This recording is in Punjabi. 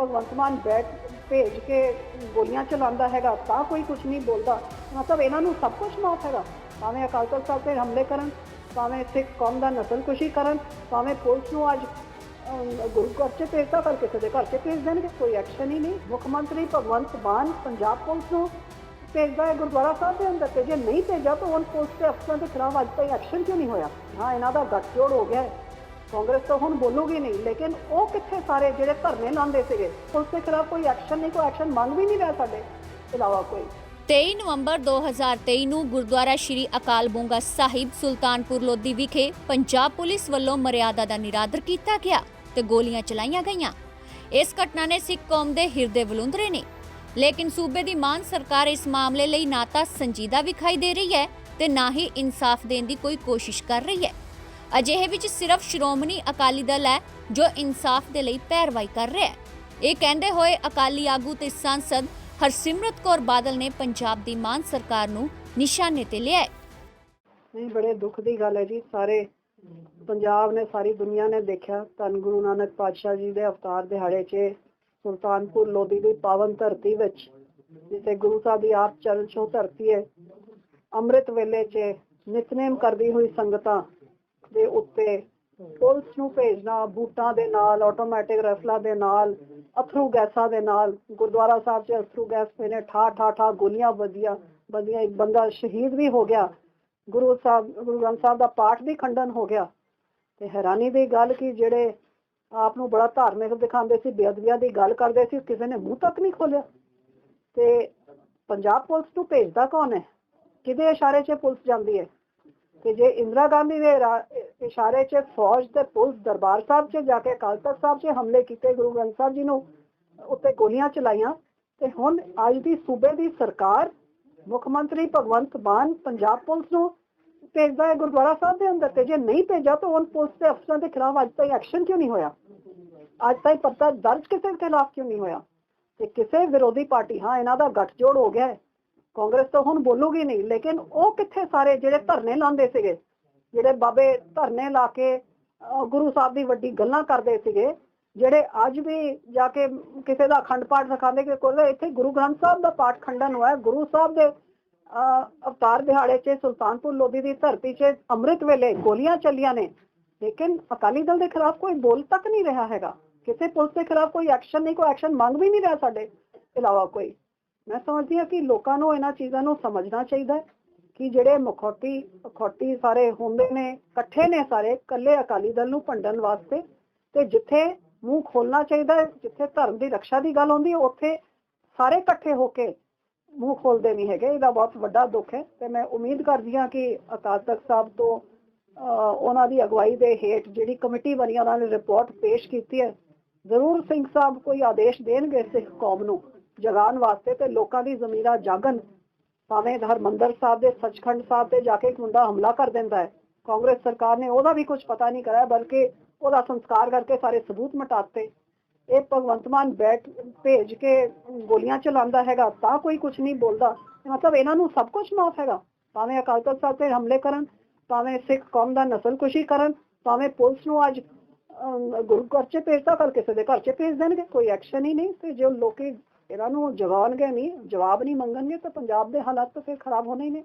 ਭਗਵੰਤ ਮਾਨ ਬੈਠ ਭੇਜ ਕੇ ਗੋਲੀਆਂ ਚਲਾਉਂਦਾ ਹੈਗਾ, ਤਾਂ ਕੋਈ ਕੁਝ ਨਹੀਂ ਬੋਲਦਾ। ਮਤਲਬ ਇਹਨਾਂ ਨੂੰ ਸਭ ਕੁਝ ਮਾਫ ਹੈਗਾ। ਭਾਵੇਂ ਅਕਾਲ ਤਖਤ ਸਾਹਿਬ ਤੇ ਹਮਲੇ ਕਰਨ, ਭਾਵੇਂ ਸਿੱਖ ਕੌਮ ਦਾ ਨਸਲਕੁਸ਼ੀ ਕਰਨ, ਭਾਵੇਂ ਪੁਲਿਸ ਨੂੰ ਅੱਜ ਗੁਰੂ ਘਰ ਚ ਭੇਜਦਾ ਪਰ ਕਿਸੇ ਦੇ ਘਰ ਚ ਭੇਜ ਦੇਣਗੇ, ਕੋਈ ਐਕਸ਼ਨ ਹੀ ਨਹੀਂ। ਮੁੱਖ ਮੰਤਰੀ ਭਗਵੰਤ ਮਾਨ ਪੰਜਾਬ ਪੁਲਿਸ ਨੂੰ ਭੇਜਦਾ ਹੈ ਗੁਰਦੁਆਰਾ ਸਾਹਿਬ ਦੇ ਅੰਦਰ ਤੇ ਜੇ ਨਹੀਂ ਭੇਜਾ ਤਾਂ ਉਹਨਾਂ ਪੁਲਿਸ ਦੇ ਅਫਸਰਾਂ ਦੇ ਖਿਲਾਫ ਅੱਜ ਤਾਈਂ ਐਕਸ਼ਨ ਕਿਉਂ ਨਹੀਂ ਹੋਇਆ? ਹਾਂ ਇਹਨਾਂ ਦਾ ਗੱਠਜੋੜ ਹੋ ਗਿਆ ਹੈ। ਕਾਂਗਰਸ ਤਾਂ ਹੁਣ ਬੋਲੂਗੀ ਨਹੀਂ, ਲੇਕਿਨ ਉਹ ਕਿੱਥੇ ਸਾਰੇ ਜਿਹੜੇ ਧਰਨੇ ਲਾਉਂਦੇ ਸੀਗੇ ਪੁਲਿਸ ਦੇ ਖਿਲਾਫ ਕੋਈ ਐਕਸ਼ਨ ਨਹੀਂ, ਕੋਈ ਐਕਸ਼ਨ ਮੰਗ ਵੀ ਨਹੀਂ ਰਿਹਾ ਸਾਡੇ ਇਲਾਵਾ ਕੋਈ। 23 ਨਵੰਬਰ 2023 ਨੂੰ ਗੁਰਦੁਆਰਾ ਸ਼੍ਰੀ ਅਕਾਲ ਬੁੰਗਾ ਸਾਹਿਬ, ਸੁਲਤਾਨਪੁਰ ਲੋਧੀ ਵਿਖੇ ਪੰਜਾਬ ਪੁਲਿਸ ਵੱਲੋਂ ਮਰਿਆਦਾ ਦਾ ਨਿਰਾਦਰ ਕੀਤਾ ਗਿਆ ਤੇ ਗੋਲੀਆਂ ਚਲਾਈਆਂ ਗਈਆਂ। ਇਸ ਘਟਨਾ ਨੇ ਸਿੱਖ ਕੌਮ ਦੇ ਹਿਰਦੇ ਬਲੁੰਦਰੇ ਨੇ। ਲੇਕਿਨ ਸੂਬੇ ਦੀ ਮਾਨ ਸਰਕਾਰ ਇਸ ਮਾਮਲੇ ਲਈ ਨਾ ਤਾਂ ਸੰਜੀਦਾ ਵਿਖਾਈ ਦੇ ਰਹੀ ਹੈ ਤੇ ਨਾ ਹੀ ਇਨਸਾਫ ਦੇਣ ਦੀ ਕੋਈ ਕੋਸ਼ਿਸ਼ ਕਰ ਰਹੀ ਹੈ। ਅਜਿਹੇ ਵਿੱਚ ਸਿਰਫ ਸ਼੍ਰੋਮਣੀ ਅਕਾਲੀ ਦਲ ਹੈ ਜੋ ਇਨਸਾਫ ਦੇ ਲਈ ਪੈਰਵਾਈ ਕਰ ਰਿਹਾ ਹੈ। ਇਹ ਕਹਿੰਦੇ ਹੋਏ ਅਕਾਲੀ ਆਗੂ ਤੇ ਸੰਸਦ ਹਰਸਿਮਰਤ ਕੌਰ ਬਾਦਲ ਨੇ ਪੰਜਾਬ ਦੀ ਮਾਨ ਸਰਕਾਰ ਨੂੰ ਨਿਸ਼ਾਨੇ ਤੇ ਲਿਆ ਹੈ। ਨਹੀਂ, ਬੜੇ ਦੁੱਖ ਦੀ ਗੱਲ ਹੈ ਜੀ। ਸਾਰੇ ਪੰਜਾਬ ਨੇ, ਸਾਰੀ ਦੁਨੀਆ ਨੇ ਦੇਖਿਆ। ਧੰਨ ਗੁਰੂ ਨਾਨਕ ਪਾਤਸ਼ਾਹ ਜੀ ਦੇ ਅਵਤਾਰ ਦਿਹਾੜੇ 'ਚ ਸੁਲਤਾਨਪੁਰ ਲੋਧੀ ਦੀ ਪਾਵਨ ਧਰਤੀ ਵਿੱਚ, ਜਿੱਥੇ ਗੁਰੂ ਸਾਹਿਬ ਦੀ ਆਪ ਚਰਨ ਛੋਹ ਧਰਤੀ ਹੈ, ਅੰਮ੍ਰਿਤ ਵੇਲੇ 'ਚ ਨਿਤਨੇਮ ਕਰਦੀ ਹੋਈ ਸੰਗਤਾਂ ਦੇ ਉੱਤੇ ਪੁਲਿਸ ਨੂੰ ਭੇਜਣਾ, ਬੂਟਾਂ ਦੇ ਨਾਲ ਆਟੋਮੈਟਿਕ ਰਫਲਾਂ ਦੇ ਨਾਲ, ਅਥਰੂ ਗੈਸਾਂ ਦੇ ਨਾਲ, ਗੁਰਦੁਆਰਾ ਸਾਹਿਬ 'ਚ ਅਥਰੂ ਗੈਸ ਪਏ ਠਾ ਠਾ ਠਾ ਗੋਲੀਆਂ ਵੱਜੀਆਂ ਵੱਜੀਆਂ, ਇੱਕ ਬੰਦਾ ਸ਼ਹੀਦ ਵੀ ਹੋ ਗਿਆ। ਗੁਰੂ ਸਾਹਿਬ, ਗੁਰੂ ਗ੍ਰੰਥ ਸਾਹਿਬ ਦਾ ਪਾਠ ਵੀ ਖੰਡਨ ਹੋ ਗਿਆ। ਤੇ ਹੈਰਾਨੀ ਦੀ ਗੱਲ ਕਿ ਜਿਹੜੇ ਆਪ ਨੂੰ ਬੜਾ ਧਾਰਮਿਕ ਦਿਖਾਉਂਦੇ ਸੀ, ਬੇਅਦਬੀਆਂ ਦੀ ਗੱਲ ਕਰਦੇ ਸੀ, ਕਿਸੇ ਨੇ ਮੂੰਹ ਤੱਕ ਨਹੀਂ ਖੋਲਿਆ ਤੇ ਪੰਜਾਬ ਪੁਲਿਸ ਨੂੰ ਭੇਜਦਾ ਕੌਣ ਹੈ? ਕਿਹਦੇ ਇਸ਼ਾਰੇ 'ਚ ਪੁਲਿਸ ਜਾਂਦੀ ਹੈ? ਤੇ ਜੇ ਇੰਦਰਾ ਗਾਂਧੀ ਦੇ ਇਸ਼ਾਰੇ 'ਚ ਫੌਜ ਤੇ ਪੁਲਿਸ ਦਰਬਾਰ ਸਾਹਿਬ 'ਚ ਜਾ ਕੇ ਅਕਾਲ ਤਖਤ ਸਾਹਿਬ 'ਚ ਹਮਲੇ ਕੀਤੇ ਗੁਰੂ ਗ੍ਰੰਥ ਸਾਹਿਬ ਜੀ ਨੂੰ ਉੱਤੇ ਗੋਲੀਆਂ ਚਲਾਈਆਂ, ਤੇ ਹੁਣ ਅੱਜ ਦੀ ਸੂਬੇ ਦੀ ਸਰਕਾਰ ਮੁੱਖ ਮੰਤਰੀ ਭਗਵੰਤ ਮਾਨ ਪੰਜਾਬ ਪੁਲਿਸ ਨੂੰ ਭੇਜਦਾ ਹੈ ਗੁਰਦੁਆਰਾ ਸਾਹਿਬ ਦੇ ਅੰਦਰ, ਤੇ ਜੇ ਨਹੀਂ ਭੇਜਾ ਤਾਂ ਉਹਨਾਂ ਪੁਲਿਸ ਦੇ ਅਫਸਰਾਂ ਦੇ ਖਿਲਾਫ ਅੱਜ ਤਾਈਂ ਐਕਸ਼ਨ ਕਿਉਂ ਨਹੀਂ ਹੋਇਆ? ਅੱਜ ਤਾਈਂ ਪਰਚਾ ਦਰਜ ਕਿਸੇ ਦੇ ਖਿਲਾਫ ਕਿਉਂ ਨਹੀਂ ਹੋਇਆ? ਤੇ ਕਿਸੇ ਵਿਰੋਧੀ ਪਾਰਟੀ, ਹਾਂ, ਇਹਨਾਂ ਦਾ ਗੱਠਜੋੜ ਹੋ ਗਿਆ ਹੈ। ਕਾਂਗਰਸ ਤਾਂ ਹੁਣ ਬੋਲੂਗੀ ਨਹੀਂ ਲੇਕਿਨ ਉਹ ਕਿੱਥੇ ਸਾਰੇ ਜਿਹੜੇ ਧਰਨੇ ਲਾਉਂਦੇ ਸੀਗੇ ਜਿਹੜੇ ਬਾਬੇ ਧਰਨੇ ਲਾ ਕੇ ਗੁਰੂ ਸਾਹਿਬ ਦੀ ਵੱਡੀ ਗੱਲਾਂ ਕਰਦੇ ਸੀਗੇ ਜਿਹੜੇ ਅੱਜ ਵੀ ਜਾ ਕੇ ਕਿਸੇ ਦਾ ਅਖੰਡ ਪਾਠ ਸਿਖਾਉਂਦੇ ਕਿ ਕੋਲ ਇੱਥੇ ਗੁਰੂ ਗ੍ਰੰਥ ਸਾਹਿਬ ਦਾ ਪਾਠ ਖੰਡਨ ਹੋਇਆ ਗੁਰੂ ਸਾਹਿਬ ਦੇ ਅਹ, ਅਵਤਾਰ ਦਿਹਾੜੇ 'ਚ ਸੁਲਤਾਨਪੁਰ ਲੋਧੀ ਦੀ ਧਰਤੀ 'ਚ ਅੰਮ੍ਰਿਤ ਵੇਲੇ ਗੋਲੀਆਂ ਚੱਲੀਆਂ ਨੇ ਲੇਕਿਨ ਅਕਾਲੀ ਦਲ ਦੇ ਖਿਲਾਫ ਕੋਈ ਬੋਲ ਤੱਕ ਨਹੀਂ ਰਿਹਾ ਹੈਗਾ ਕਿਸੇ ਪੁਲਿਸ ਦੇ ਖਿਲਾਫ ਕੋਈ ਐਕਸ਼ਨ ਨਹੀਂ ਕੋਈ ਐਕਸ਼ਨ ਮੰਗ ਵੀ ਨਹੀਂ ਰਿਹਾ ਸਾਡੇ ਇਲਾਵਾ ਕੋਈ। ਮੈਂ ਸਮਝਦੀ ਹਾਂ ਕਿ ਲੋਕਾਂ ਨੂੰ ਇਹਨਾਂ ਚੀਜ਼ਾਂ ਨੂੰ ਸਮਝਣਾ ਚਾਹੀਦਾ ਹੈ ਕਿ ਜਿਹੜੇ ਮਖੌਟੀ ਅਖੌਟੀ ਸਾਰੇ ਹੁੰਦੇ ਨੇ ਇਕੱਠੇ ਨੇ ਸਾਰੇ ਇਕੱਲੇ ਅਕਾਲੀ ਦਲ ਨੂੰ ਭੰਡਣ ਵਾਸਤੇ ਤੇ ਜਿੱਥੇ ਮੂੰਹ ਖੋਲਣਾ ਚਾਹੀਦਾ ਹੈ ਜਿੱਥੇ ਧਰਮ ਦੀ ਰੱਖਿਆ ਦੀ ਗੱਲ ਹੁੰਦੀ ਹੈ ਉੱਥੇ ਸਾਰੇ ਇਕੱਠੇ ਹੋ ਕੇ ਮੂੰਹ ਖੋਲਦੇ ਨਹੀਂ ਹੈਗੇ ਇਹਦਾ ਬਹੁਤ ਵੱਡਾ ਦੁੱਖ ਹੈ। ਤੇ ਮੈਂ ਉਮੀਦ ਕਰਦੀ ਹਾਂ ਕਿ ਅਕਾਲ ਤਖਤ ਸਾਹਿਬ ਤੋਂ ਅਹ, ਉਹਨਾਂ ਦੀ ਅਗਵਾਈ ਦੇ ਹੇਠ ਜਿਹੜੀ ਕਮੇਟੀ ਬਣੀ ਉਹਨਾਂ ਨੇ ਰਿਪੋਰਟ ਪੇਸ਼ ਕੀਤੀ ਹੈ। ਜ਼ਰੂਰ ਸਿੰਘ ਸਾਹਿਬ ਕੋਈ ਆਦੇਸ਼ ਦੇਣਗੇ ਸਿੱਖ ਕੌਮ ਨੂੰ। ਜਗਾਉਣ ਵਾਸਤੇ ਤੇ ਲੋਕਾਂ ਦੀ ਜ਼ਮੀਰਾਂ ਜਾਗਣ। ਭਾਵੇਂ ਹਰਮੰਦਰ ਸਾਹਿਬ ਦੇ ਸੱਚਖੰਡ ਸਾਹਿਬ ਤੇ ਜਾ ਕੇ ਇੱਕ ਮੁੰਡਾ ਹਮਲਾ ਕਰ ਦਿੰਦਾ ਹੈ। ਕਾਂਗਰਸ ਸਰਕਾਰ ਨੇ ਉਹਦਾ ਵੀ ਕੁਝ ਪਤਾ ਨਹੀਂ ਕਰਾਇਆ ਬਲਕਿ ਉਹਦਾ ਸੰਸਕਾਰ ਕਰਕੇ ਸਾਰੇ ਸਬੂਤ ਮਿਟਾਤੇ ਇਹ ਭਗਵੰਤ ਮਾਨ ਬੈਠ, ਭੇਜ ਕੇ ਗੋਲੀਆਂ ਚਲਾਉਂਦਾ ਹੈਗਾ, ਤਾਂ ਕੋਈ ਕੁਝ ਨਹੀਂ ਬੋਲਦਾ। ਮਤਲਬ ਇਹਨਾਂ ਨੂੰ ਸਭ ਕੁਝ ਮਾਫ ਹੈਗਾ। ਭਾਵੇਂ ਅਕਾਲ ਤਖਤ ਸਾਹਿਬ ਤੇ ਹਮਲੇ ਕਰਨ, ਭਾਵੇਂ ਸਿੱਖ ਕੌਮ ਦਾ ਨਸਲਕੁਸ਼ੀ ਕਰਨ, ਭਾਵੇਂ ਪੁਲਿਸ ਨੂੰ ਅੱਜ ਗੁਰੂ ਘਰ ਚ ਭੇਜਤਾ ਕੱਲ ਕਿਸੇ ਦੇ ਘਰ ਚ ਭੇਜ ਦੇਣਗੇ, ਕੋਈ ਐਕਸ਼ਨ ਹੀ ਨਹੀਂ ਤੇ ਜੋ ਲੋਕੀ ਇਹਨਾਂ ਨੂੰ ਜਗਾਉਣਗੇ ਨਹੀਂ, ਜਵਾਬ ਨਹੀਂ ਮੰਗਣਗੇ ਤਾਂ ਪੰਜਾਬ ਦੇ ਹਾਲਾਤ ਤਾਂ ਫਿਰ ਖਰਾਬ ਹੋਣੇ ਹੀ ਨੇ।